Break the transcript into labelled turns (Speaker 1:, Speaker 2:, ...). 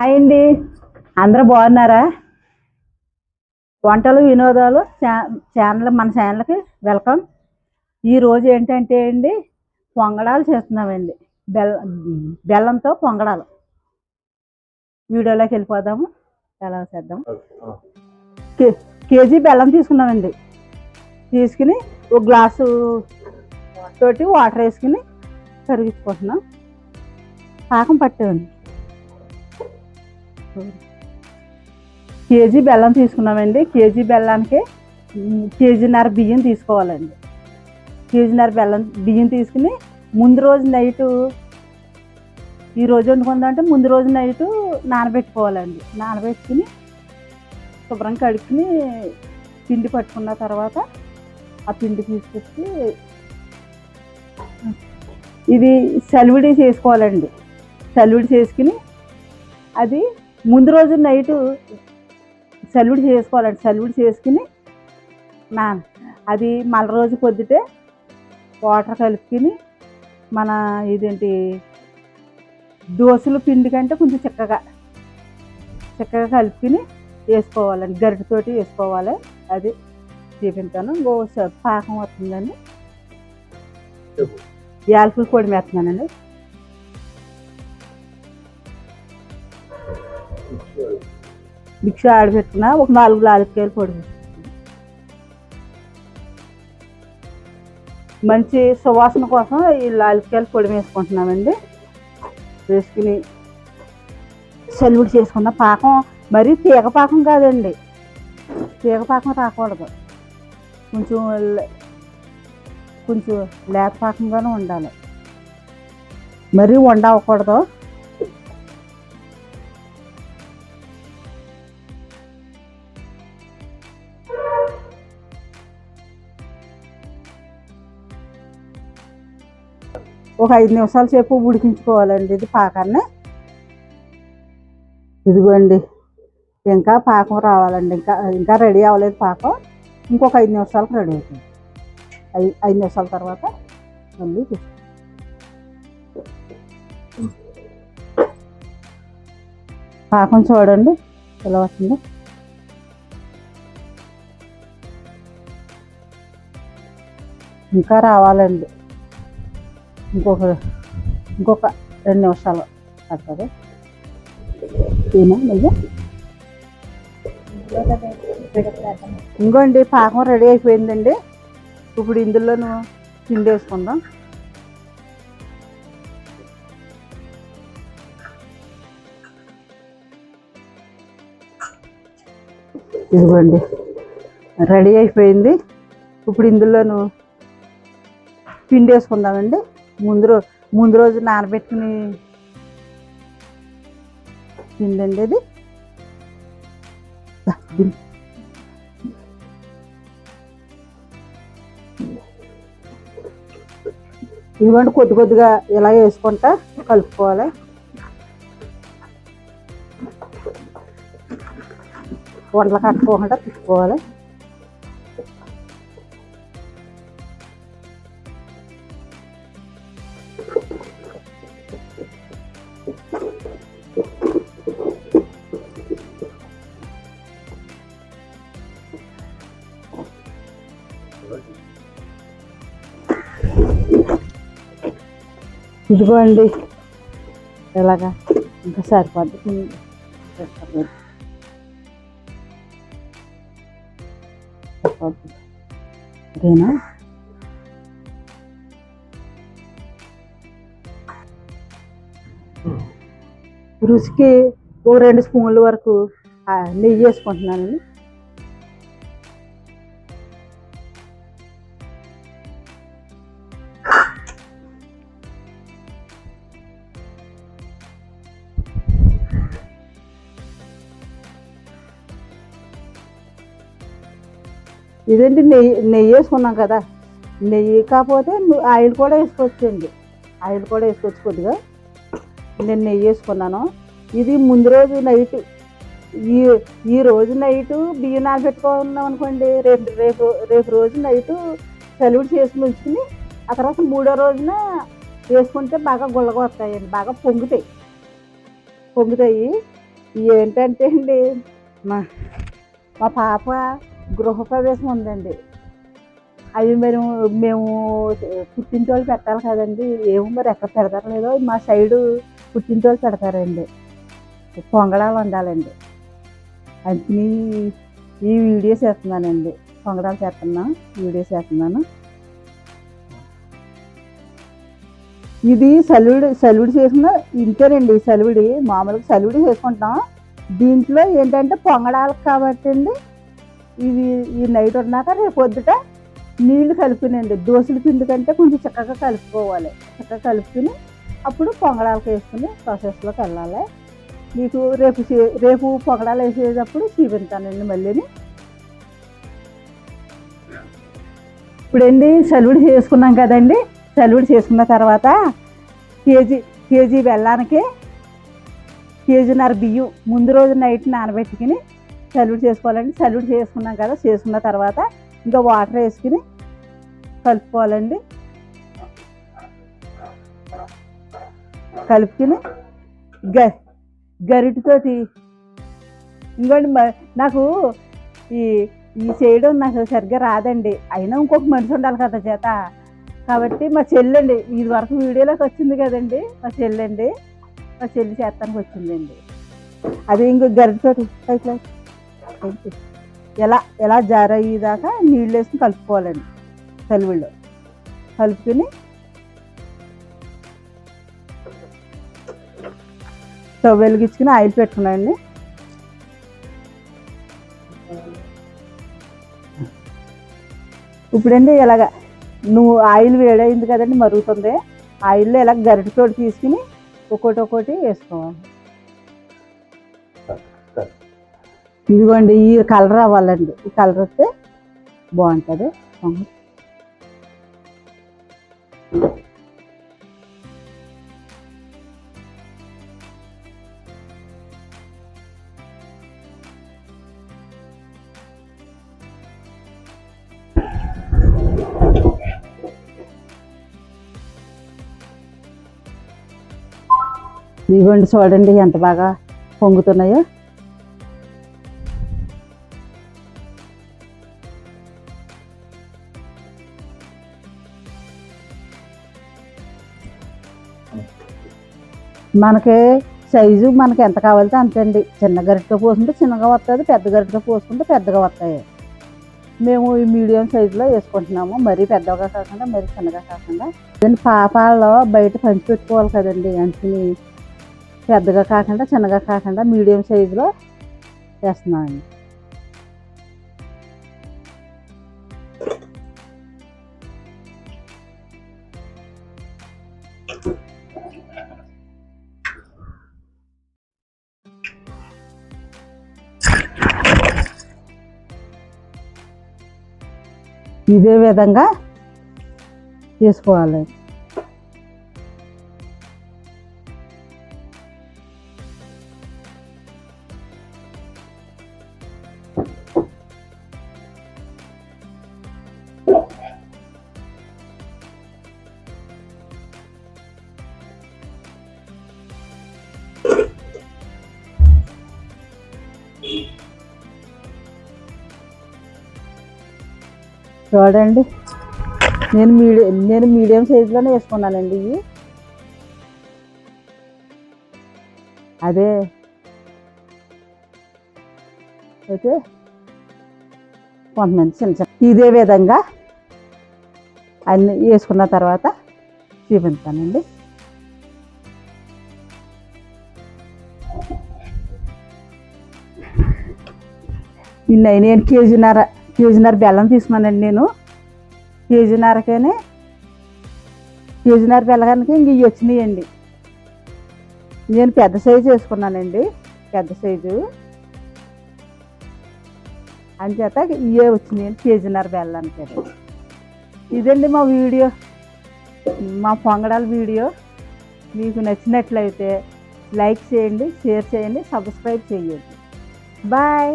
Speaker 1: Hi అండి. అందరూ బాగున్నారా? వంటలు వినోదాలు ఛానల్ మన ఛానల్కి వెల్కమ్. ఈ రోజు ఏంటంటే అండి పొంగడాలు చేస్తున్నామండి. బెల్ల బెల్లంతో పొంగడాలు. వీడియోలోకి వెళ్ళిపోదాము. ఎలా చేద్దాం? కేజీ బెల్లం తీసుకున్నామండి. తీసుకుని ఒక గ్లాసు తోటి వాటర్ వేసుకుని కరిగించుకుంటున్నాం. పాకం పట్టామండి కేజీ బెల్లం తీసుకున్నామండి. కేజీ బెల్లానికి కేజీన్నర బియ్యం తీసుకోవాలండి. కేజీన్నర బెల్లం బియ్యం తీసుకుని ముందు రోజు నైటు ఈ రోజు వండుకుందామంటే ముందు రోజు నైటు నానబెట్టుకోవాలండి. నానబెట్టుకుని శుభ్రం కడుక్కుని పిండి పట్టుకున్న తర్వాత ఆ పిండి తీసుకొచ్చి ఇది సెలవిడి చేసుకోవాలండి. సెలవిడి చేసుకుని అది ముందు రోజు నైటు సలివిడి చేసుకోవాలండి. సలివిడి చేసుకుని నా అది మళ్ళీ రోజు పొద్దుటే వాటర్ కలుపుకుని మన ఇదేంటి దోశల పిండి కంటే కొంచెం చిక్కగా చిక్కగా కలుపుకుని వేసుకోవాలండి. గరిటతోటి వేసుకోవాలి. అది చూపించాను ఇంకో స- పాకం వస్తుందండి. యాలకుల పొడి వేస్తున్నానండి. మిక్సీ ఆడబెట్టుకున్న ఒక నాలుగు లాలికాయలు పొడి మంచి సువాసన కోసం ఈ లాలికాయలు పొడి వేసుకుంటున్నామండి. వేసుకుని సల్లుడి చేసుకున్న పాకం మరీ తీగ పాకం కాదండి. తీగ పాకం రాకూడదు. కొంచెం కొంచెం లేత పాకంగానే ఉండాలి. మరీ వండవకూడదు ఒక ఐదు నిమిషాల సేపు ఉడికించుకోవాలండి ఇది పాకాన్ని. ఇదిగోండి ఇంకా పాకం రావాలండి. ఇంకా ఇంకా రెడీ అవ్వలేదు పాకం. ఇంకొక ఐదు నిమిషాలకు రెడీ అవుతుంది. ఐదు ఐదు నిమిషాల తర్వాత మళ్ళీ పాకం చూడండి ఎలా వస్తుంది. ఇంకా రావాలండి. ఇంకొక ఇంకొక రెండు నిమిషాలు పడుతుంది. తినా మళ్ళీ ఇంకోండి పాకం రెడీ అయిపోయిందండి. ఇప్పుడు ఇందులోను పిండి వేసుకుందాం. ఇదిగోండి రెడీ అయిపోయింది. ఇప్పుడు ఇందులోను పిండి వేసుకుందామండి. ముందు రోజు ముందు రోజు నానబెట్టుకుని పిండి అండి ఇది ఇదిగోండి కొద్ది కొద్దిగా ఇలా వేసుకుంటా కలుపుకోవాలి. వంటలు కట్టుకోకుండా తిప్పుకోవాలి. ఇదిగోండి. ఎలాగా ఇంకా సరిపడుతుంది సరిపోద్ది. రుచికి ఓ రెండు స్పూన్ల వరకు నెయ్యి వేసుకుంటున్నానండి. ఇదేంటి నెయ్యి నెయ్యి వేసుకున్నాం కదా. నెయ్యి కాకపోతే ఆయిల్ కూడా వేసుకోవచ్చండి. ఆయిల్ కూడా వేసుకోవచ్చు కొద్దిగా. నేను నెయ్యి వేసుకున్నాను. ఇది ముందు రోజు నైట్ ఈ ఈ రోజు నైట్ బియ్యం నానబెట్టుకున్నాం అనుకోండి. రేపు రేపు రేపు రోజు నైట్ సెలవుడు చేసుకుని ఉంచుకుని ఆ తర్వాత మూడో రోజున వేసుకుంటే బాగా గుల్లగా వస్తాయండి బాగా పొంగుతాయి. పొంగుతాయి. ఏంటంటే అండి మా మా పాప గృహప్రవేశం ఉందండి. అవి మరి మేము పుట్టింటోళ్ళు పెట్టాలి కదండి. ఏమో మరి ఎక్కడ పెడతారో లేదో మా సైడు పుట్టింటోళ్ళు పెడతారండి. పొంగడాలు వండాలండి. అందుకని ఈ వీడియో చేస్తున్నానండి. పొంగడాలు చేస్తున్నా వీడియో చేస్తున్నాను. ఇది సలువుడు సలువుడు చేసిన ఇంతేనండి సెలవుడి మామూలుగా సలువుడి చేసుకుంటాం దీంట్లో ఏంటంటే పొంగడాలకు కాబట్టి అండి. ఇవి ఈ నైట్ ఉన్నాక రేపు పొద్దుట నీళ్ళు కలుపుకునండి దోశల పిండి కంటే కొంచెం చక్కగా కలుపుకోవాలి. చక్కగా కలుపుకుని అప్పుడు పొంగడాలకు వేసుకుని ప్రాసెస్లోకి వెళ్ళాలి. మీకు రేపు చే- రేపు పొంగడాలు వేసేటప్పుడు చూపించానండి మళ్ళీని. ఇప్పుడండి సలువుడు చేసుకున్నాం కదండి. సలువుడు చేసుకున్న తర్వాత కేజీ కేజీ బెల్లానికి కేజీన్నర బియ్యం. ముందు రోజు నైట్ నానబెట్టుకుని సల్యూట్ చేసుకోవాలండి. సల్యూట్ చేసుకున్నాం కదా చేసుకున్న తర్వాత ఇంకా వాటర్ వేసుకుని కలుపుకోవాలండి. కలుపుకుని గ గరిటతోటి ఇంకోండి నాకు ఈ ఈ చేయడం నాకు సరిగ్గా రాదండి. అయినా ఇంకొక మనిషి ఉండాలి కదా చేత. కాబట్టి మా చెల్లండి ఇది వరకు వీడియోలోకి వచ్చింది కదండి మా చెల్లండి మా చెల్లి చేస్తానికి వచ్చిందండి. అది ఇంకో గరిటతోటి పైకి. ఎలా ఎలా జారయ్యేదాకా నీళ్ళు వేసుకుని కలుపుకోవాలండి చలివిళ్ళు కలుపుకుని స్టవ్ వెలిగించుకుని ఆయిల్ పెట్టుకున్నానండి. ఇప్పుడండి ఇలాగ నువ్వు ఆయిల్ వేడైంది కదండి మరుగుతుంది. ఆయిల్లో ఇలా గరిటతోటి తీసుకుని ఒక్కోటి ఒక్కోటి వేసుకోవాలి. ఇదిగోండి ఈ కలర్ అవ్వాలండి ఈ కలర్ వస్తే బాగుంటుంది. ఇదిగోండి చూడండి ఎంత బాగా పొంగుతున్నాయో. మనకి సైజు మనకి ఎంత కావాలితే అంతే అండి చిన్న గరిటతో పోసుకుంటే చిన్నగా వస్తుంది పెద్ద గరిటతో పోసుకుంటే పెద్దగా వస్తాయి మేము ఈ మీడియం సైజులో వేసుకుంటున్నాము. మరీ పెద్దగా కాకుండా మరీ చిన్నగా కాకుండా. దాన్ని పాపాల్లో బయట పంచి పెట్టుకోవాలి కదండి. అంచుని పెద్దగా కాకుండా చిన్నగా కాకుండా మీడియం సైజులో వేస్తున్నామండి. ఇదే విధంగా చేసుకోవాలి. చూడండి. నేను మీడియం నేను మీడియం సైజులోనే వేసుకున్నానండి ఇవి. అదే. అయితే కొంతమంది చిన్న చిన్న ఇదే విధంగా అన్ని వేసుకున్న తర్వాత చూపిస్తానండి. ఇన్ని నేను కేజీన్నర. కేజీన్నర బెల్లం తీసుకున్నానండి నేను. కేజీన్నరకనే కేజీన్నర బెల్లగానికి ఇంక ఇవి వచ్చినాయండి. నేను పెద్ద సైజు వేసుకున్నానండి. పెద్ద సైజు. అంచేత ఇవే వచ్చినాయండి కేజీన్నర బెల్లానికి ఇదండి మా వీడియో. మా పొంగడాల వీడియో. మీకు నచ్చినట్లయితే లైక్ చేయండి షేర్ చేయండి సబ్స్క్రైబ్ చేయండి. బాయ్.